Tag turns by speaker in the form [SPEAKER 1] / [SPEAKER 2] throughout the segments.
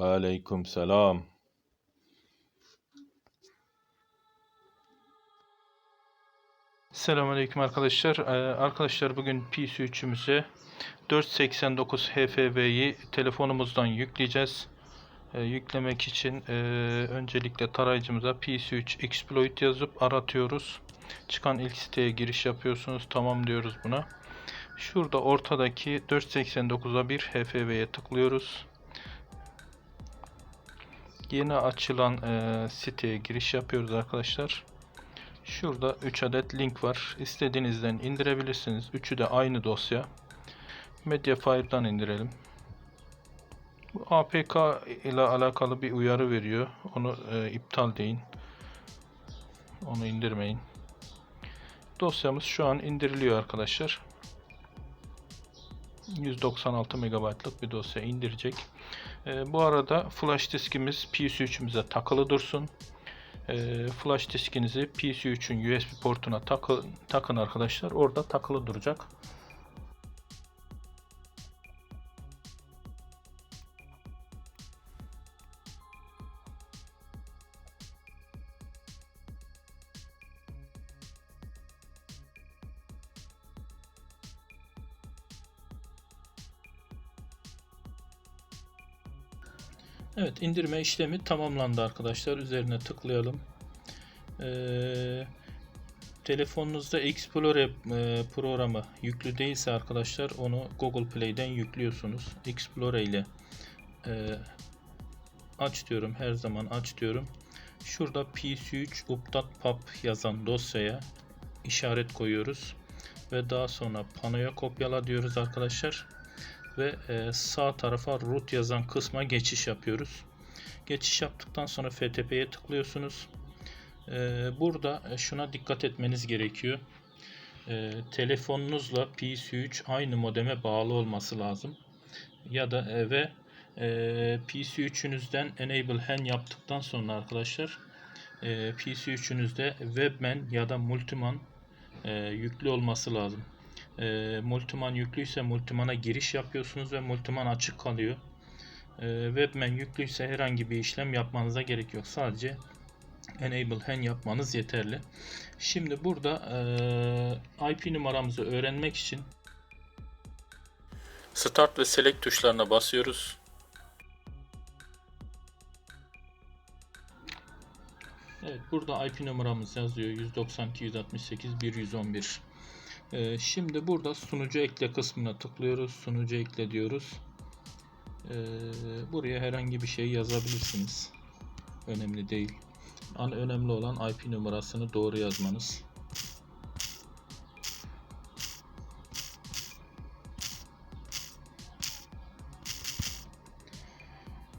[SPEAKER 1] Ve aleyküm selam.
[SPEAKER 2] Selamünaleyküm arkadaşlar. Ee, arkadaşlar bugün PC3'ümüze 489 HFV'yi telefonumuzdan yükleyeceğiz. Ee, yüklemek için e, öncelikle tarayıcımıza PC3 exploit yazıp aratıyoruz. Çıkan ilk siteye giriş yapıyorsunuz. Tamam diyoruz buna. Şurada ortadaki 489'a bir HFV'ye tıklıyoruz. Yeni açılan e, siteye giriş yapıyoruz arkadaşlar. Şurada 3 adet link var. İstediğinizden indirebilirsiniz. Üçü de aynı dosya. Mediafire'dan indirelim. Bu APK ile alakalı bir uyarı veriyor. Onu e, iptal deyin. Onu indirmeyin. Dosyamız şu an indiriliyor arkadaşlar. 196 MB'lık bir dosya indirecek. E, bu arada flash diskimiz PS3'ümüze takılı dursun. E, flash diskinizi PC3'ün USB portuna takı, takın arkadaşlar. Orada takılı duracak. Evet indirme işlemi tamamlandı arkadaşlar. Üzerine tıklayalım. Ee, telefonunuzda Explorer e, programı yüklü değilse arkadaşlar onu Google Play'den yüklüyorsunuz. Explorer ile e, aç diyorum. Her zaman aç diyorum. Şurada pc3 updat.pub yazan dosyaya işaret koyuyoruz. Ve daha sonra panoya kopyala diyoruz arkadaşlar ve e, sağ tarafa root yazan kısma geçiş yapıyoruz. Geçiş yaptıktan sonra FTP'ye tıklıyorsunuz. E, burada şuna dikkat etmeniz gerekiyor. E, telefonunuzla PC3 aynı modeme bağlı olması lazım. Ya da e, ve e, PC3'ünüzden Enable HAN yaptıktan sonra arkadaşlar e, PC3'ünüzde Webman ya da Multiman e, yüklü olması lazım e, Multiman yüklüyse Multiman'a giriş yapıyorsunuz ve Multiman açık kalıyor. E, Webman yüklüyse herhangi bir işlem yapmanıza gerek yok. Sadece Enable HAN yapmanız yeterli. Şimdi burada e, IP numaramızı öğrenmek için Start ve Select tuşlarına basıyoruz. Evet burada IP numaramız yazıyor 192 168 111. Ee, şimdi burada sunucu ekle kısmına tıklıyoruz. Sunucu ekle diyoruz. Ee, buraya herhangi bir şey yazabilirsiniz. Önemli değil. An önemli olan IP numarasını doğru yazmanız.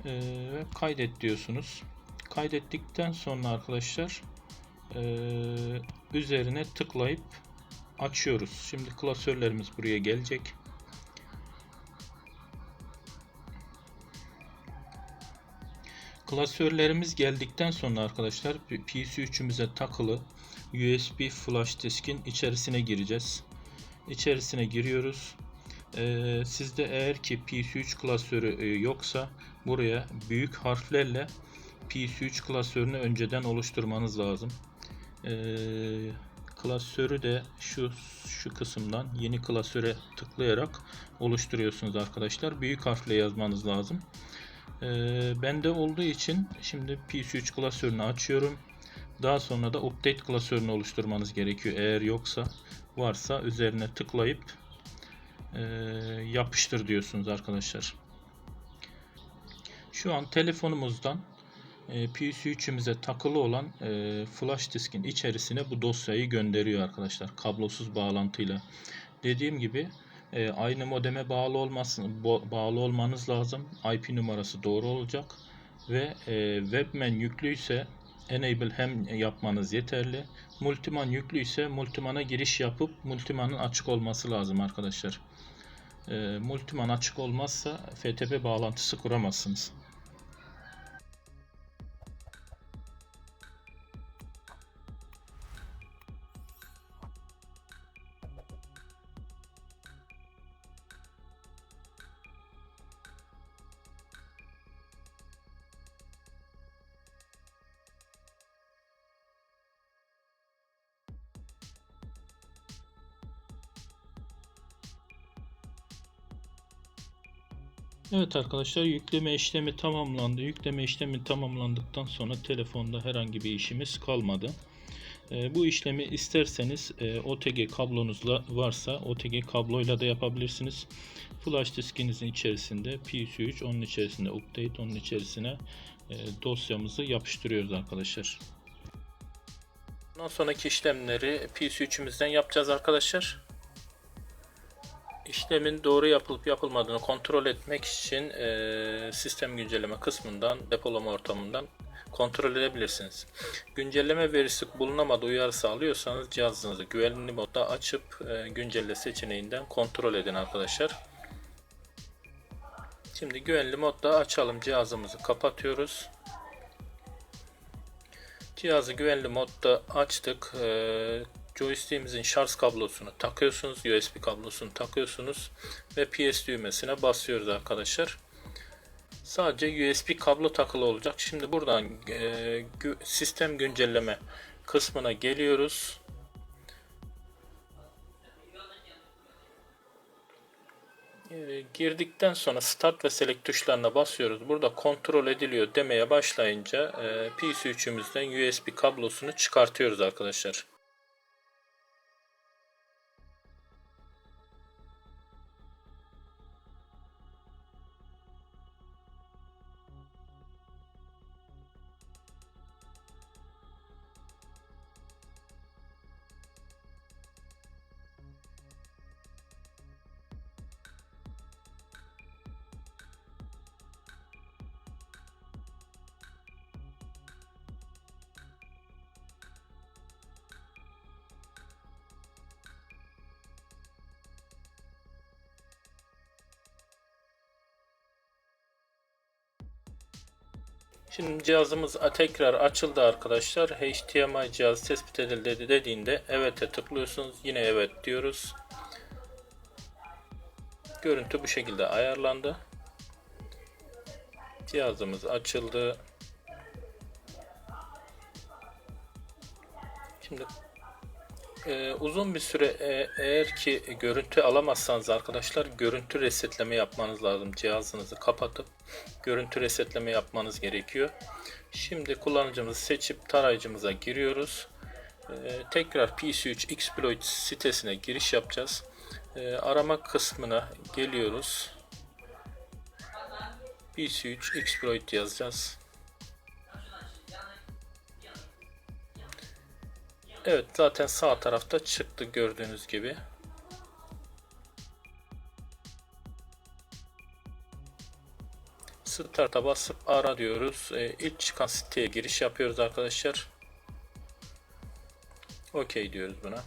[SPEAKER 2] Ee, kaydet diyorsunuz. Kaydettikten sonra arkadaşlar e, üzerine tıklayıp açıyoruz. Şimdi klasörlerimiz buraya gelecek. Klasörlerimiz geldikten sonra arkadaşlar PC3'ümüze takılı USB flash diskin içerisine gireceğiz. İçerisine giriyoruz. Ee, sizde eğer ki PC3 klasörü e, yoksa buraya büyük harflerle PC3 klasörünü önceden oluşturmanız lazım. Ee, klasörü de şu şu kısımdan yeni klasöre tıklayarak oluşturuyorsunuz arkadaşlar. Büyük harfle yazmanız lazım. Ee, bende olduğu için şimdi PC3 klasörünü açıyorum. Daha sonra da update klasörünü oluşturmanız gerekiyor. Eğer yoksa varsa üzerine tıklayıp e, yapıştır diyorsunuz arkadaşlar. Şu an telefonumuzdan PC3'ümüze takılı olan e, flash diskin içerisine bu dosyayı gönderiyor arkadaşlar kablosuz bağlantıyla. Dediğim gibi e, aynı modeme bağlı olmasın bağlı olmanız lazım. IP numarası doğru olacak ve webman yüklüyse enable hem yapmanız yeterli. Multiman yüklüyse multimana giriş yapıp multimanın açık olması lazım arkadaşlar. multiman açık olmazsa FTP bağlantısı kuramazsınız. Evet arkadaşlar yükleme işlemi tamamlandı. Yükleme işlemi tamamlandıktan sonra telefonda herhangi bir işimiz kalmadı. Ee, bu işlemi isterseniz e, OTG kablonuzla varsa OTG kabloyla da yapabilirsiniz. Flash diskinizin içerisinde PS3 onun içerisinde update onun içerisine e, dosyamızı yapıştırıyoruz arkadaşlar. Bundan sonraki işlemleri PS3'ümüzden yapacağız arkadaşlar. İşlemin doğru yapılıp yapılmadığını kontrol etmek için e, sistem güncelleme kısmından depolama ortamından kontrol edebilirsiniz. Güncelleme verisi bulunamadı uyarısı alıyorsanız cihazınızı güvenli modda açıp e, güncelle seçeneğinden kontrol edin arkadaşlar. Şimdi güvenli modda açalım cihazımızı kapatıyoruz. Cihazı güvenli modda açtık. E, joystick'imizin şarj kablosunu takıyorsunuz. USB kablosunu takıyorsunuz ve PS düğmesine basıyoruz arkadaşlar. Sadece USB kablo takılı olacak. Şimdi buradan e, sistem güncelleme kısmına geliyoruz. E, girdikten sonra Start ve Select tuşlarına basıyoruz. Burada kontrol ediliyor demeye başlayınca e, PC3'ümüzden USB kablosunu çıkartıyoruz arkadaşlar. Şimdi cihazımız tekrar açıldı arkadaşlar. HDMI cihaz tespit edildi dediğinde evet'e tıklıyorsunuz. Yine evet diyoruz. Görüntü bu şekilde ayarlandı. Cihazımız açıldı. Şimdi e, uzun bir süre e, eğer ki görüntü alamazsanız arkadaşlar görüntü resetleme yapmanız lazım. Cihazınızı kapatıp görüntü resetleme yapmanız gerekiyor. Şimdi kullanıcımızı seçip tarayıcımıza giriyoruz. E, tekrar PC3 Exploit sitesine giriş yapacağız. E, arama kısmına geliyoruz. PC3 Exploit yazacağız. Evet zaten sağ tarafta çıktı gördüğünüz gibi. Start'a basıp ara diyoruz. Ee, ilk çıkan siteye giriş yapıyoruz arkadaşlar. OK diyoruz buna.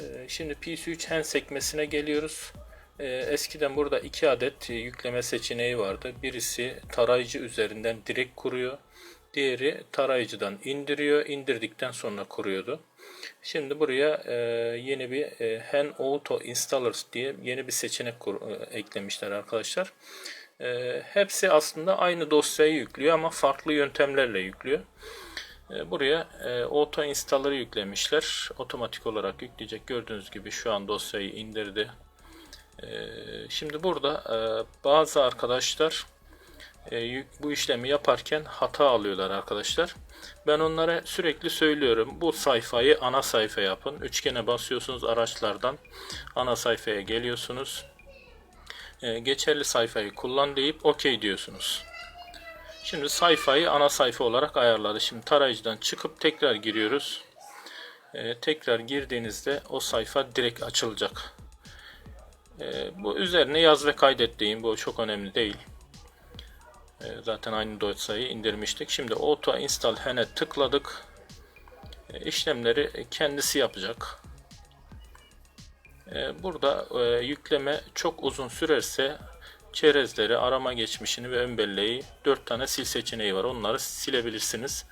[SPEAKER 2] Ee, şimdi PS3 hand sekmesine geliyoruz. Ee, eskiden burada iki adet yükleme seçeneği vardı. Birisi tarayıcı üzerinden direkt kuruyor. Diğeri tarayıcıdan indiriyor. İndirdikten sonra kuruyordu. Şimdi buraya e, yeni bir e, Hen Auto Installers diye yeni bir seçenek kur, e, eklemişler arkadaşlar. E, hepsi aslında aynı dosyayı yüklüyor ama farklı yöntemlerle yüklüyor. E, buraya e, Auto Installer'ı yüklemişler. Otomatik olarak yükleyecek. Gördüğünüz gibi şu an dosyayı indirdi. E, şimdi burada e, bazı arkadaşlar e, bu işlemi yaparken hata alıyorlar arkadaşlar. Ben onlara sürekli söylüyorum. Bu sayfayı ana sayfa yapın. Üçgene basıyorsunuz araçlardan. Ana sayfaya geliyorsunuz. E, geçerli sayfayı kullan deyip OK diyorsunuz. Şimdi sayfayı ana sayfa olarak ayarladı. Şimdi tarayıcıdan çıkıp tekrar giriyoruz. E, tekrar girdiğinizde o sayfa direkt açılacak. bu üzerine yaz ve kaydet deyin. Bu çok önemli değil. Ee, zaten aynı dosyayı indirmiştik. Şimdi Auto Install Hen'e tıkladık. Ee, işlemleri kendisi yapacak. Ee, burada e, yükleme çok uzun sürerse çerezleri, arama geçmişini ve ön belleği 4 tane sil seçeneği var. Onları silebilirsiniz.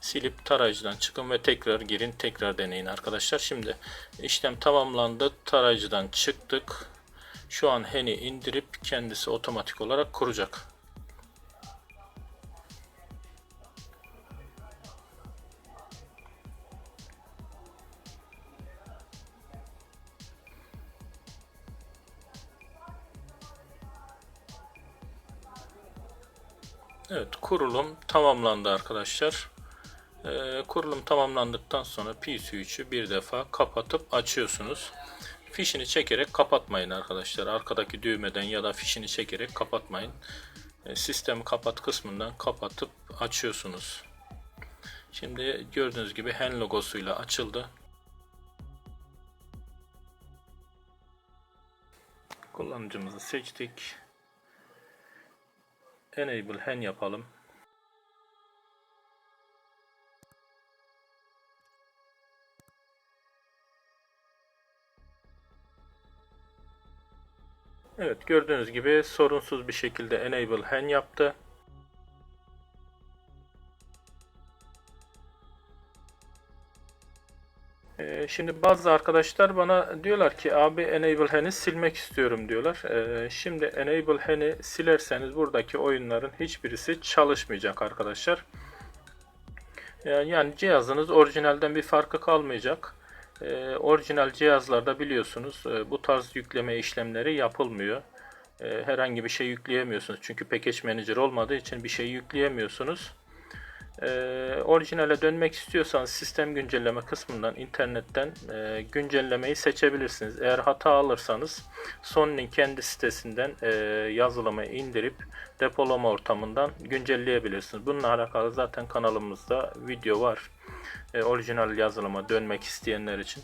[SPEAKER 2] Silip tarayıcıdan çıkın ve tekrar girin, tekrar deneyin arkadaşlar. Şimdi işlem tamamlandı. Tarayıcıdan çıktık. Şu an Hen'i indirip kendisi otomatik olarak kuracak. Evet kurulum tamamlandı arkadaşlar. Ee, kurulum tamamlandıktan sonra PC3'ü bir defa kapatıp açıyorsunuz. Fişini çekerek kapatmayın arkadaşlar. Arkadaki düğmeden ya da fişini çekerek kapatmayın. Ee, sistemi kapat kısmından kapatıp açıyorsunuz. Şimdi gördüğünüz gibi HEN logosuyla açıldı. Kullanıcımızı seçtik. Enable HEN yapalım. Evet gördüğünüz gibi sorunsuz bir şekilde Enable HEN yaptı. Ee, Şimdi bazı arkadaşlar bana diyorlar ki abi Enable Hand'i silmek istiyorum diyorlar. Ee, Şimdi Enable Hand'i silerseniz buradaki oyunların hiçbirisi çalışmayacak arkadaşlar. Yani, yani cihazınız orijinalden bir farkı kalmayacak. Ee, orijinal cihazlarda biliyorsunuz e, bu tarz yükleme işlemleri yapılmıyor. Ee, herhangi bir şey yükleyemiyorsunuz. Çünkü Package Manager olmadığı için bir şey yükleyemiyorsunuz. Ee, orijinale dönmek istiyorsanız sistem güncelleme kısmından internetten e, güncellemeyi seçebilirsiniz. Eğer hata alırsanız Sony'nin kendi sitesinden e, yazılımı indirip depolama ortamından güncelleyebilirsiniz. Bununla alakalı zaten kanalımızda video var. E, orijinal yazılıma dönmek isteyenler için.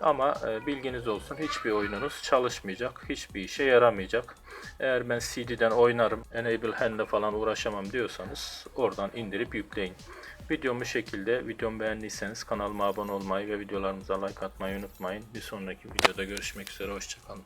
[SPEAKER 2] Ama e, bilginiz olsun hiçbir oyununuz çalışmayacak, hiçbir işe yaramayacak. Eğer ben CD'den oynarım, Enable Hand'le falan uğraşamam diyorsanız oradan indirip yükleyin. Videom bu şekilde. Videomu beğendiyseniz kanalıma abone olmayı ve videolarımıza like atmayı unutmayın. Bir sonraki videoda görüşmek üzere. Hoşçakalın.